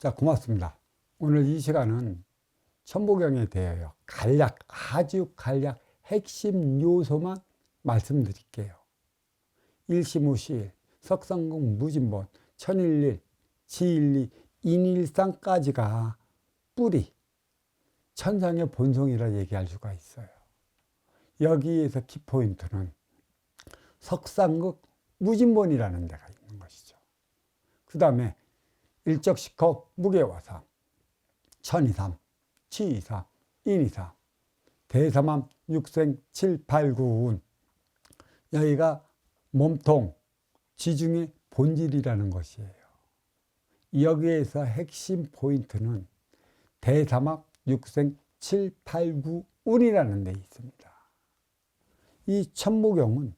자, 고맙습니다. 오늘 이 시간은 천부경에 대하여 간략, 아주 간략 핵심 요소만 말씀드릴게요. 일시무시일, 석상공 무진본, 천일일, 지일리, 인일상까지가 뿌리, 천상의 본성이라 얘기할 수가 있어요. 여기에서 키포인트는 석상극 무진본이라는 데가 있는 것이죠. 그 다음에 일적시컥 무게화삼, 천이삼, 치이삼, 인이삼, 대삼암, 육생, 칠, 팔, 구운 여기가 몸통, 지중의 본질이라는 것이에요. 여기에서 핵심 포인트는 대삼합, 육생, 칠, 팔, 구, 운이라는 데 있습니다. 이 천무경은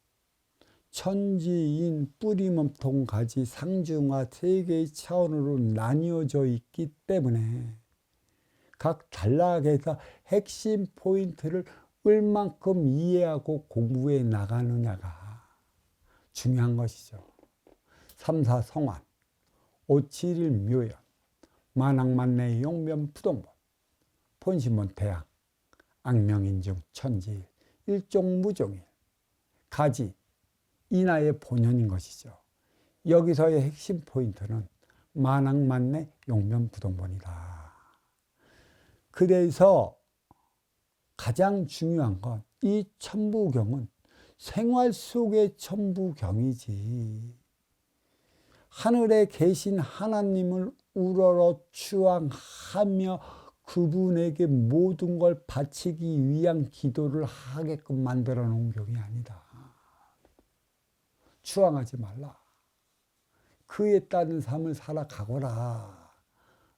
천지인 뿌리 몸통 가지 상중하 세 개의 차원으로 나뉘어져 있기 때문에 각 단락에서 핵심 포인트를 얼만큼 이해하고 공부해 나가느냐가 중요한 것이죠. 삼사성환, 오칠일 묘연, 만학만내 용변 부동본, 본심원 태양, 악명인중 천지, 일종무종일, 가지, 인하의 본연인 것이죠. 여기서의 핵심 포인트는 만학만내 용변부동본이다. 그래서 가장 중요한 건 이 천부경은 생활 속의 천부경이지. 하늘에 계신 하나님을 우러러 추앙하며 그분에게 모든 걸 바치기 위한 기도를 하게끔 만들어 놓은 경이 아니다. 추앙하지 말라. 그에 따른 삶을 살아가거라.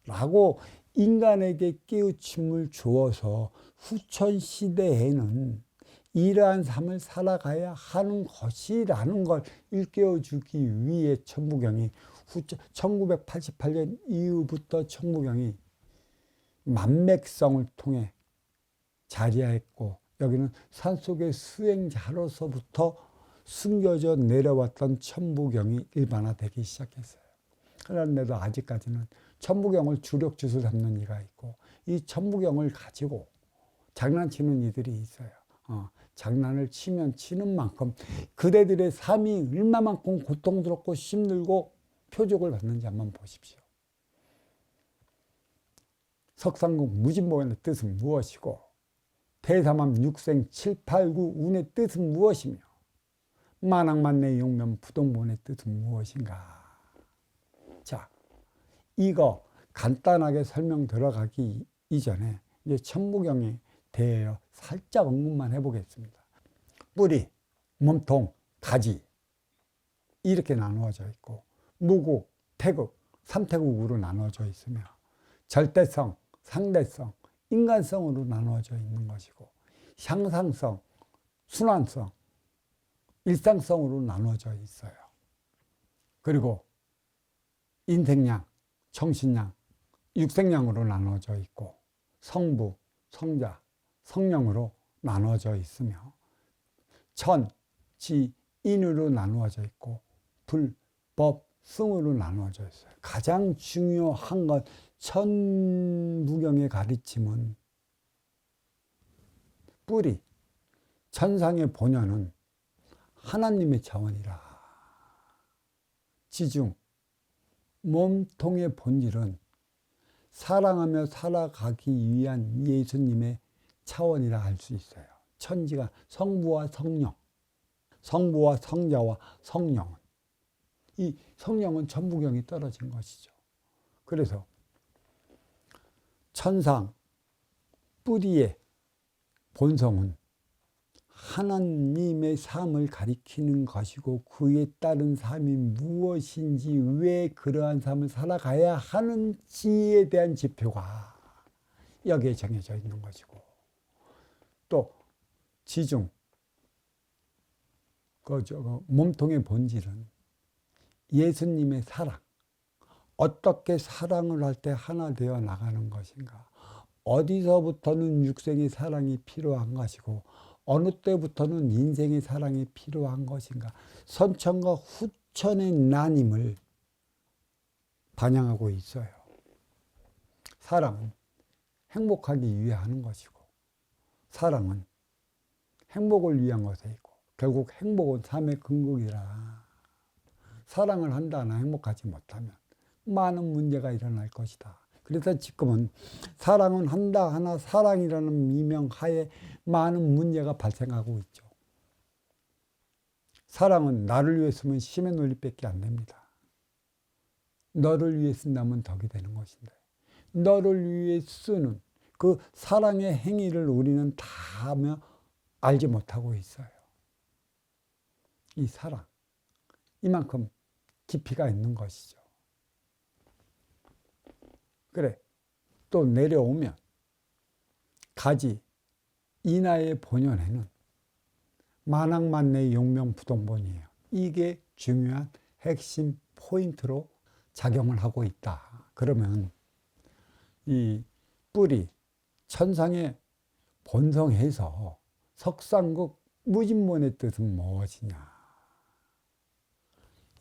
라고 인간에게 깨우침을 주어서 후천 시대에는 이러한 삶을 살아가야 하는 것이라는 걸 일깨워 주기 위해 천부경이 1988년 이후부터 천부경이 만맥성을 통해 자리하였고 여기는 산속의 수행자로서부터 숨겨져 내려왔던 천부경이 일반화되기 시작했어요. 그런데도 아직까지는 천부경을 주력 주술 삼는 이가 있고 이 천부경을 가지고 장난치는 이들이 있어요. 어, 장난을 치면 치는 만큼 그대들의 삶이 얼마만큼 고통스럽고 힘들고 표적을 받는지 한번 보십시오. 석상국 무진보의 뜻은 무엇이고 대삼암 육생 7, 8, 9 운의 뜻은 무엇이며 만학만내 용면 부동본의 뜻은 무엇인가? 자, 이거 간단하게 설명 들어가기 이전에 이제 천부경에 대하여 살짝 언급만 해보겠습니다. 뿌리, 몸통, 가지 이렇게 나누어져 있고 무국, 태극, 삼태국으로 나누어져 있으며 절대성, 상대성, 인간성으로 나누어져 있는 것이고 향상성, 순환성, 일상성으로 나누어져 있어요. 그리고 인생량, 정신량, 육생량으로 나누어져 있고 성부, 성자, 성령으로 나누어져 있으며 천, 지, 인으로 나누어져 있고 불, 법, 승으로 나누어져 있어요. 가장 중요한 건 천무경의 가르침은 뿌리, 천상의 본연은 하나님의 자원이라. 지중, 몸통의 본질은 사랑하며 살아가기 위한 예수님의 차원이라 할 수 있어요. 천지가 성부와 성령, 성부와 성자와 성령은 이 성령은 천부경이 떨어진 것이죠. 그래서 천상 뿌리의 본성은 하나님의 삶을 가리키는 것이고 그에 따른 삶이 무엇인지 왜 그러한 삶을 살아가야 하는지에 대한 지표가 여기에 정해져 있는 것이고 또 지중 그저 몸통의 본질은 예수님의 사랑 어떻게 사랑을 할 때 하나 되어 나가는 것인가 어디서부터는 육생의 사랑이 필요한 것이고 어느 때부터는 인생의 사랑이 필요한 것인가 선천과 후천의 나님을 반영하고 있어요. 사랑은 행복하기 위해 하는 것이고 사랑은 행복을 위한 것이고 결국 행복은 삶의 근국이라 사랑을 한다나 행복하지 못하면 많은 문제가 일어날 것이다. 그래서 지금은 사랑은 한다 하나 사랑이라는 미명 하에 많은 문제가 발생하고 있죠. 사랑은 나를 위해 쓰면 심의 논리밖에 안 됩니다. 너를 위해 쓴다면 덕이 되는 것인데 너를 위해 쓰는 그 사랑의 행위를 우리는 다 하며 알지 못하고 있어요. 이 사랑 이만큼 깊이가 있는 것이죠. 그래 또 내려오면 가지 인하의 본연에는 만학만내 용명부동본이에요. 이게 중요한 핵심 포인트로 작용을 하고 있다. 그러면 이 뿌리 천상의 본성에서 석상국 무진본의 뜻은 무엇이냐?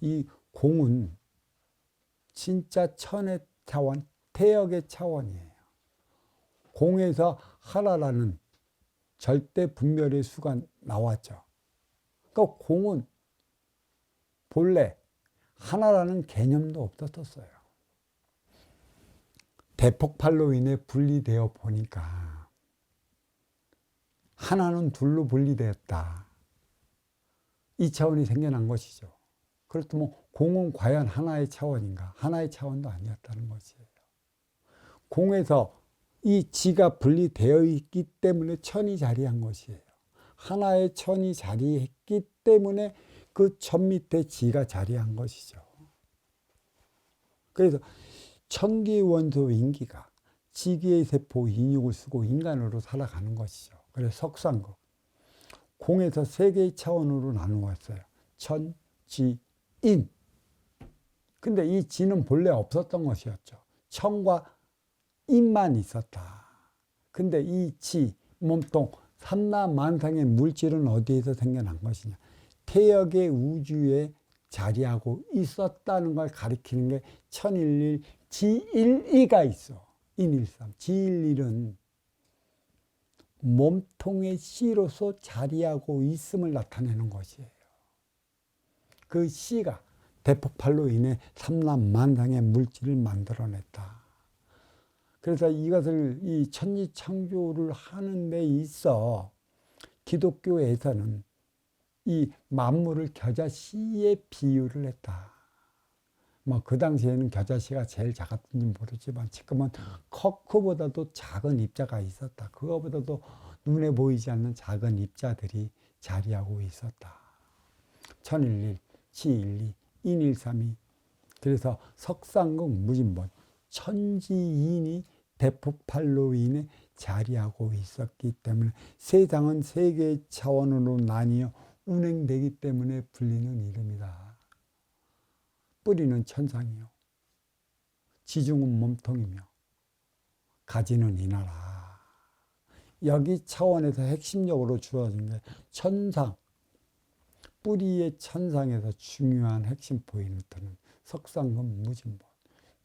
이 공은 진짜 천의 차원, 태역의 차원이에요. 공에서 하나라는 절대 분별의 수가 나왔죠. 그러니까 공은 본래 하나라는 개념도 없었었어요. 대폭발로 인해 분리되어 보니까 하나는 둘로 분리되었다. 이 차원이 생겨난 것이죠. 그렇다면 공은 과연 하나의 차원인가? 하나의 차원도 아니었다는 것이에요. 공에서 이 지가 분리되어 있기 때문에 천이 자리한 것이에요. 하나의 천이 자리했기 때문에 그 천 밑에 지가 자리한 것이죠. 그래서 천기의 원소 인기가 지기의 세포 인육을 쓰고 인간으로 살아가는 것이죠. 그래서 석상국 공에서 세 개의 차원으로 나누었어요. 천, 지, 인. 근데 이 지는 본래 없었던 것이었죠. 천과 인만 있었다. 근데 이 지, 몸통, 삼라만상의 물질은 어디에서 생겨난 것이냐? 태역의 우주에 자리하고 있었다는 걸 가리키는 게 천일일 지일이가 있어. 인일삼. 지일일은 몸통의 씨로서 자리하고 있음을 나타내는 것이에요. 그 씨가 대폭발로 인해 삼남만상의 물질을 만들어냈다. 그래서 이것을 이 천지 창조를 하는 데 있어 기독교에서는 이 만물을 겨자씨에 비유를 했다. 뭐 그 당시에는 겨자씨가 제일 작았는지 모르지만 지금은 커크보다도 작은 입자가 있었다. 그거보다도 눈에 보이지 않는 작은 입자들이 자리하고 있었다. 천일일, 치일리, 인일삼이 그래서 석상국 무진본 천지인이 대폭발로 인해 자리하고 있었기 때문에 세상은 세 개의 차원으로 나뉘어 운행되기 때문에 불리는 이름이다. 뿌리는 천상이요. 지중은 몸통이며 가지는 이 나라. 여기 차원에서 핵심적으로 주어진 게 천상. 뿌리의 천상에서 중요한 핵심 포인트는 석상금 무진본.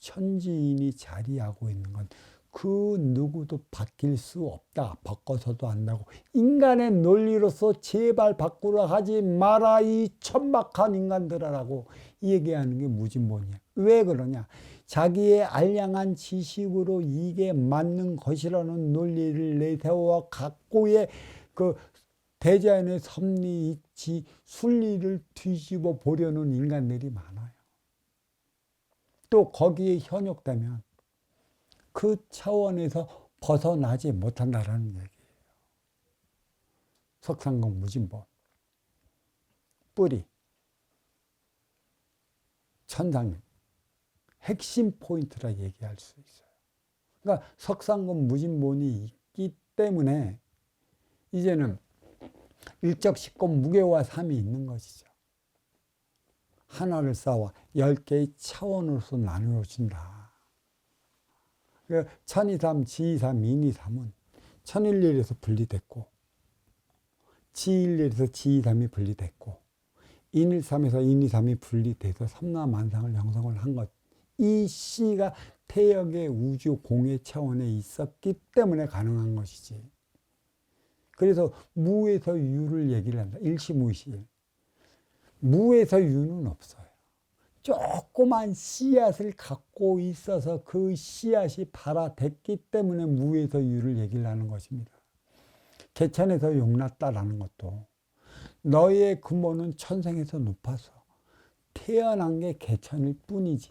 천지인이 자리하고 있는 건 그 누구도 바뀔 수 없다. 바꿔서도 안다고. 인간의 논리로서 제발 바꾸라 하지 마라 이 천박한 인간들아라고 얘기하는 게 무진본이야. 왜 그러냐? 자기의 알량한 지식으로 이게 맞는 것이라는 논리를 내세워 갖고의 그 대자연의 섭리, 이치, 순리를 뒤집어 보려는 인간들이 많아요. 또 거기에 현혹되면 그 차원에서 벗어나지 못한다라는 얘기예요. 석상공 무진본 뿌리 천상 핵심 포인트라 얘기할 수 있어요. 그러니까 석상공 무진본이 있기 때문에 이제는 일적식공 무게와 삼이 있는 것이죠. 하나를 쌓아 열 개의 차원으로서 나누어 준다. 그 천이삼, 지이삼, 인이삼은 천일일에서 분리됐고, 지일일에서 지이삼이 분리됐고, 인일삼에서 인이삼이 분리돼서 삼라만상을 형성을 한 것. 이 씨가 태역의 우주 공의 차원에 있었기 때문에 가능한 것이지. 그래서 무에서 유를 얘기를 한다. 일시무실. 무에서 유는 없어요. 조그만 씨앗을 갖고 있어서 그 씨앗이 발아댔기 때문에 무에서 유를 얘기를 하는 것입니다. 개천에서 용났다라는 것도 너의 근본은 천생에서 높아서 태어난 게 개천일 뿐이지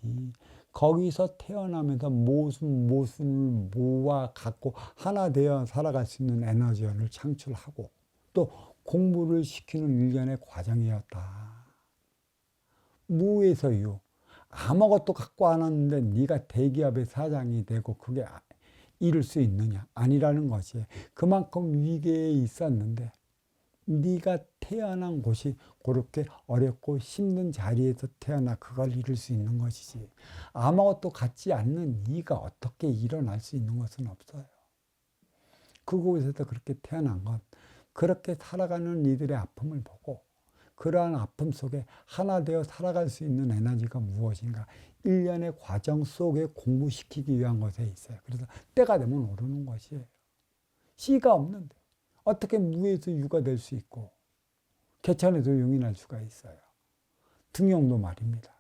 거기서 태어나면서 모순 모순을 모아 갖고 하나 되어 살아갈 수 있는 에너지원을 창출하고 또 공부를 시키는 일련의 과정이었다. 무에서 유. 아무것도 갖고 안 왔는데 네가 대기업의 사장이 되고 그게 아- 이룰 수 있느냐? 아니라는 것이 그만큼 위계에 있었는데 네가 태어난 곳이 그렇게 어렵고 힘든 자리에서 태어나 그걸 이룰 수 있는 것이지. 아무것도 갖지 않는 네가 어떻게 일어날 수 있는 것은 없어요. 그곳에서 그렇게 태어난 것 그렇게 살아가는 이들의 아픔을 보고 그러한 아픔 속에 하나 되어 살아갈 수 있는 에너지가 무엇인가 일련의 과정 속에 공부시키기 위한 것에 있어요. 그래서 때가 되면 오르는 것이에요. 씨가 없는데 어떻게 무에서 유가 될 수 있고 개천에서 용이 날 수가 있어요. 등용도 말입니다.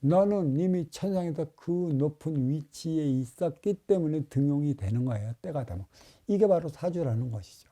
너는 이미 천상에서 그 높은 위치에 있었기 때문에 등용이 되는 거예요. 때가 되면. 이게 바로 사주라는 것이죠.